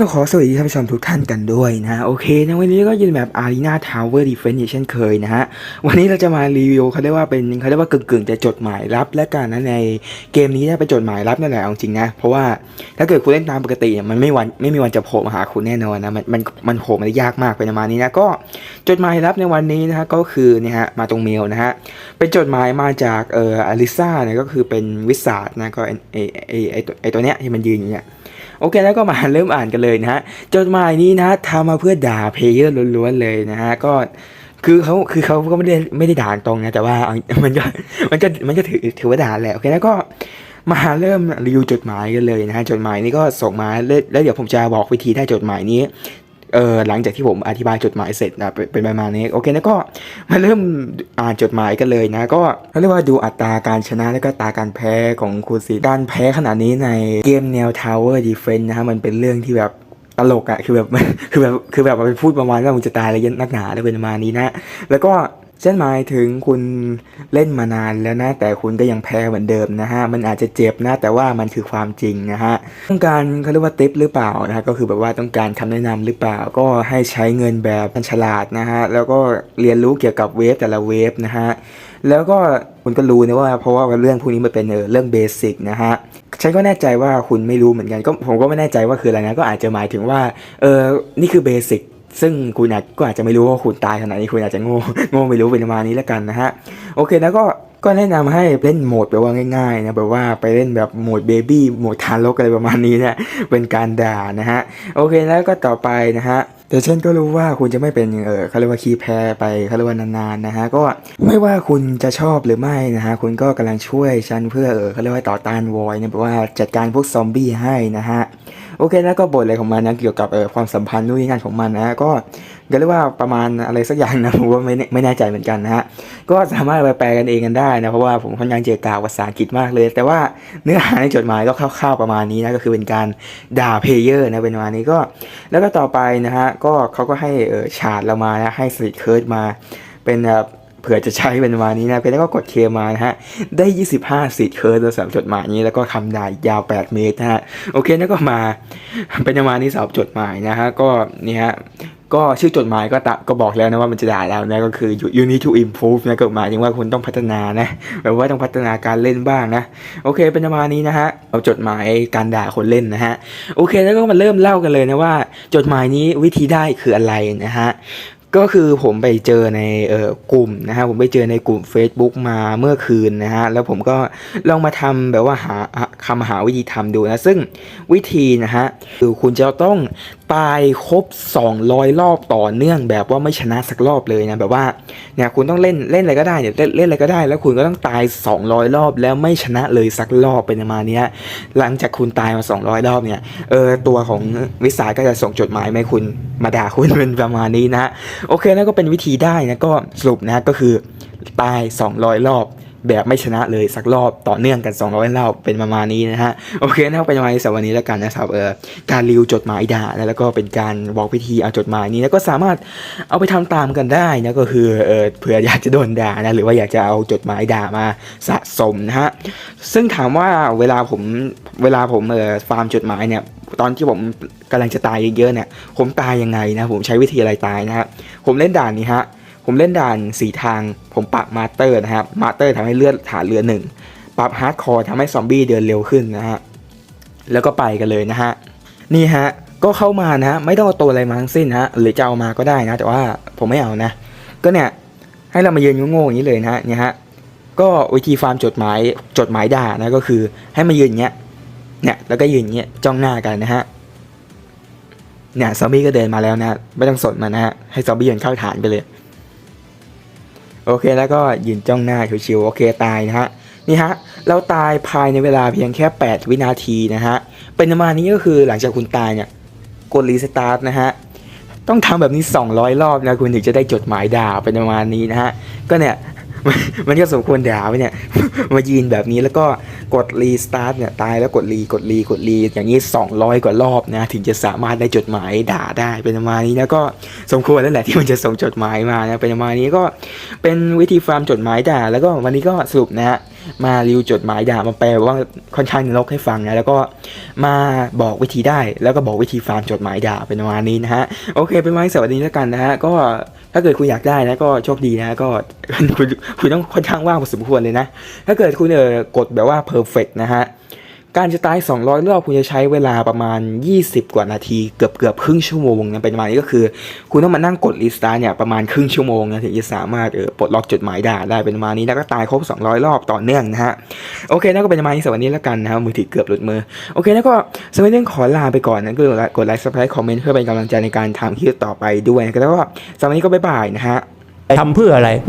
ต้องขอสวัสดีท่านผู้ชมทุกท่านกันด้วยนะ โอเคนะวันนี้ก็ยินแบบ Arena Tower Defense อย่างเช่นเคยนะฮะ วันนี้เราจะมารีวิวเขาเรียกว่าเป็นเขาเรียกว่ากึ่งๆจะจดหมายลับและกันนะในเกมนี้เนี่ยเป็นจดหมายลับนั่นแหละจริงนะ เพราะว่าถ้าเกิดคุณเล่นตามปกติเนี่ยมันไม่วันไม่มีวันจะโผล่มาหาคุณแน่นอนนะมันมันมันโผล่มาได้ยากมากเป็นประมาณนี้นะก็จดหมายลับในวันนี้นะฮะก็คือเนี่ยฮะมาตรงเมลนะฮะเป็นจดหมายมาจากเอ่ออลิซ่าเนี่ยก็คือเป็นวิสาดนะก็ไอไอไอไอตัวไอตัวเนี้ยที่มันยืนอยู่เนี่ย โอเคแล้วก็มาเริ่มอ่านกันเลยนะฮะจดหมายนี้นะทำมาเพื่อด่าเพลเยอร์ล้วนๆเลยนะฮะก็คือเขาคือเขาก็ไม่ได้ไม่ได้ด่าตรงนะแต่ว่ามันก็มันก็มันก็ถือถือว่าด่าแหละโอเคแล้วก็มาเริ่มรีวิวจดหมายกันเลยนะฮะจดหมายนี้ก็ส่งมาแล้วเดี๋ยวผมจะบอกวิธีได้จดหมายนี้ เออหลังจากที่ผมอธิบายจดหมายเสร็จนะเป็นประมาณนี้โอเคแล้วก็มาเริ่มอ่านจดหมายกันเลยนะ ก็เขาเรียกว่าดูอัตราการชนะและก็อัตราการแพ้ของคุณสีการแพ้ขนาดนี้ในเกมแนว Tower Defense นะฮะมันเป็นเรื่องที่แบบตลกอะคือแบบคือแบบคือแบบมันพูดประมาณว่ามึงจะตายอะไรยันนักหนาอะไรเป็นประมาณนี้นะ แล้วก็ เช่นหมายถึงคุณเล่นมานานแล้วนะ แต่คุณก็ยังแพ้เหมือนเดิมนะฮะ มันอาจจะเจ็บนะ แต่ว่ามันคือความจริงนะฮะ ต้องการเขาเรียกว่าติปหรือเปล่านะฮะก็คือแบบว่าต้องการคำแนะนำหรือเปล่า ก็ให้ใช้เงินแบบฉลาดนะฮะ แล้วก็เรียนรู้เกี่ยวกับเวฟแต่ละเวฟนะฮะ แล้วก็คุณก็รู้นะว่า เพราะว่าเรื่องพวกนี้มันเป็นเออเรื่องเบสิกนะฮะฉันก็แน่ใจว่าคุณไม่รู้เหมือนกันก็ผมก็ไม่แน่ใจว่าคืออะไรนะก็อาจจะหมายถึงว่าเออนี่คือเบสิก ซึ่งคุณอาจก็อาจจะไม่รู้ว่าคุณตายขนาดนี้คุณอาจจะโง่โง่ไม่รู้เป็นประมาณนี้แล้วกันนะฮะโอเคแล้วก็ก็แนะนำให้เล่นโหมดแบบว่าง่ายๆนะแบบว่าไปเล่นแบบโหมดเบบี้โหมดทารกอะไรประมาณนี้นะเป็นการด่านะฮะโอเคแล้วก็ต่อไปนะฮะแต่ฉันก็รู้ว่าคุณจะไม่เป็นเออเขาเรียกว่าคีแพ้ไปเขาเรียกว่านานๆนะฮะก็ไม่ว่าคุณจะชอบหรือไม่นะฮะคุณก็กำลังช่วยฉันเพื่อเออเขาเรียกว่าต่อต้านวอยเนี่ยแบบว่าจัดการพวกซอมบี้ให้นะฮะ โอเคแล้วก็บทอะไรของมันนะเกี่ยวกับเออความสัมพันธ์นู่นนี่นั่นของมันนะก็ก็เรียกว่าประมาณอะไรสักอย่างนะผมว่าไม่แน่ไม่แน่ใจเหมือนกันนะฮะก็สามารถไปแปลกันเองกันได้นะเพราะว่าผมค่อนข้างเจอกาวภาษาอังกฤษมากเลย แต่ว่าเนื้อหาในจดหมายก็คร่าวๆประมาณนี้นะก็คือเป็นการด่าเพลเยอร์นะเป็นประมาณนี้ก็ แล้วก็ต่อไปนะฮะก็เขาก็ให้เออชาดเรามานะให้สลิดเคิร์ดมาเป็นแบบ ผื่อจะใช้เป็นประมานี้นะเป็นแล้วก็กดเคมานะฮะได้ 25สลิดเคิร์ดสำหรับจดหมายนี้แล้วก็คำด่ายาว 8 เมตรนะฮะโอเคแล้วก็มาเป็นประมาณนี้สำหรับจดหมายนะฮะก็นี่ฮะก็ชื่อจดหมายก็ตะก็บอกแล้วนะว่ามันจะด่าเรานะก็คือ you you need to improve นะก็หมายถึงว่าคุณต้องพัฒนานะแบบว่าต้องพัฒนาการเล่นบ้างนะ โอเคเป็นประมาณนี้นะฮะเอาจดหมายการด่าคนเล่นนะฮะโอเคแล้วก็มาเริ่มเล่ากันเลยนะว่า จดหมายนี้วิธีได้คืออะไรนะฮะ ก็คือผมไปเจอในเอ่อกลุ่มนะฮะผมไปเจอในกลุ่ม Facebook มาเมื่อคืนนะฮะแล้วผมก็ลองมาทำแบบว่าหาคำหาวิธีทำดูนะซึ่งวิธีนะฮะคือคุณจะต้องตายครบ 200 รอบต่อเนื่องแบบว่าไม่ชนะสักรอบเลยนะแบบว่าเนี่ยคุณต้องเล่นเล่นอะไรก็ได้เนี่ยเล่นเล่นอะไรก็ได้ แล้วคุณก็ต้องตาย 200 รอบแล้วไม่ชนะเลยสักรอบเป็นประมาณนี้หลังจากคุณตายมา 200 รอบเนี่ยเออตัวของวิสาก็จะส่งจดหมายมาให้คุณมาด่าคุณเป็นประมาณนี้นะโอเคแล้วก็เป็นวิธีได้นะก็สรุปนะก็คือตาย 200 รอบแบบไม่ชนะเลยสักรอบต่อเนื่องกัน 200รอบเป็นประมาณนี้นะฮะโอเคนะเป็นประมาณนี้สำหรับวันนี้แล้วกันนะครับเออการรีวิวจดหมายด่าแล้วก็เป็นการบอกวิธีเอาจดหมายนี้แล้วก็สามารถเอาไปทำตามกันได้นะก็คือเออเผื่ออยากจะโดนด่านะหรือว่าอยากจะเอาจดหมายด่ามาสะสมนะฮะซึ่งถามว่าเวลาผมเวลาผมเออฟาร์มจดหมายเนี่ย ตอนที่ผมกำลังจะตายเยอะๆเนี่ยผมตายยังไงนะผมใช้วิธีอะไรตายนะฮะผมเล่นด่านนี้ฮะผมเล่นด่านสีทางผมปรับมาสเตอร์นะครับมาสเตอร์ทำให้เลือดฐานเรือหนึ่งปรับฮาร์ดคอร์ทำให้ซอมบี้เดินเร็วขึ้นนะฮะแล้วก็ไปกันเลยนะฮะนี่ฮะก็เข้ามานะ ไม่ต้องเอาตัวอะไรมาทั้งสิ้นฮะหรือจะเอามาก็ได้นะ แต่ว่าผมไม่เอานะ ก็เนี่ยให้เรามายืนโง่ๆอย่างนี้เลยนะฮะเนี่ยฮะก็วิธีฟาร์มจดหมายจดหมายด่านะก็คือให้มายืนอย่างเงี้ย เนี่ยแล้วก็ยืนอย่างเงี้ยจ้องหน้ากันนะฮะเนี่ยซอมบี้ก็เดินมาแล้วนะไม่ต้องสนมันนะฮะให้ซอมบี้เดินเข้าฐานไปเลย โอเคแล้วก็ยืนจ้องหน้าชิวๆโอเคตายนะฮะนี่ฮะเราตายภายในเวลาเพียงแค่ 8 วินาทีนะฮะเป็นประมาณนี้ก็คือหลังจากคุณตายเนี่ยกดรีสตาร์ทนะฮะต้องทำแบบนี้ 200 รอบนะคุณถึงจะได้จดหมายด่าเป็นประมาณนี้นะฮะก็เนี่ย มันมันก็สมควรด่าไปเนี่ย มายืนแบบนี้แล้วก็กดรีสตาร์ทเนี่ยตายแล้วกดรีกดรีกดรีอย่างนี้ 200 กว่ารอบนะ ถึงจะสามารถได้จดหมายด่าได้เป็นประมาณนี้นะก็สมควรแล้วแหละที่มันจะส่งจดหมายมานะเป็นประมาณนี้ก็เป็นวิธีฟาร์มจดหมายด่า แล้วก็วันนี้ก็สรุปนะฮะ มารีวิวจดหมายด่ามาแปลว่าค่อนข้างนรกให้ฟังนะแล้วก็มาบอกวิธีได้ แล้วก็บอกวิธีฟาร์มจดหมายด่าเป็นประมาณนี้นะฮะโอเคเป็นวันสวัสดีแล้วกันนะฮะก็ถ้าเกิดคุณอยากได้นะก็โชคดีนะก็คุณคุณต้องค่อนข้างว่างพอสมควรเลยนะ ถ้าเกิดคุณเออกดแบบว่าเพอร์เฟกนะฮะ การจะตาย 200 รอบคุณจะใช้เวลาประมาณ 20 กว่านาทีเกือบเกือบครึ่งชั่วโมงนะเป็นประมาณนี้ก็คือ คุณต้องมานั่งกดรีสตาร์เนี่ยประมาณครึ่งชั่วโมงนะถึงจะสามารถเออปลดล็อกจุดหมายด่าได้เป็นประมาณนี้แล้วก็ตายครบ 200 รอบต่อเนื่องนะฮะโอเคนั่นก็เป็นประมาณนี้สำหรับวันนี้แล้วกันนะครับมือถือเกือบหลุดมือโอเคแล้วก็สำหรับเรื่องขอลาไปก่อนนะก็กดไลค์ซับสไครต์คอมเมนต์เพื่อเป็นกำลังใจในการทำคลิปต่อไปด้วยนะแล้วก็สำหรับวันนี้ก็บ๊ายบายนะฮะทำเพื่ออะไร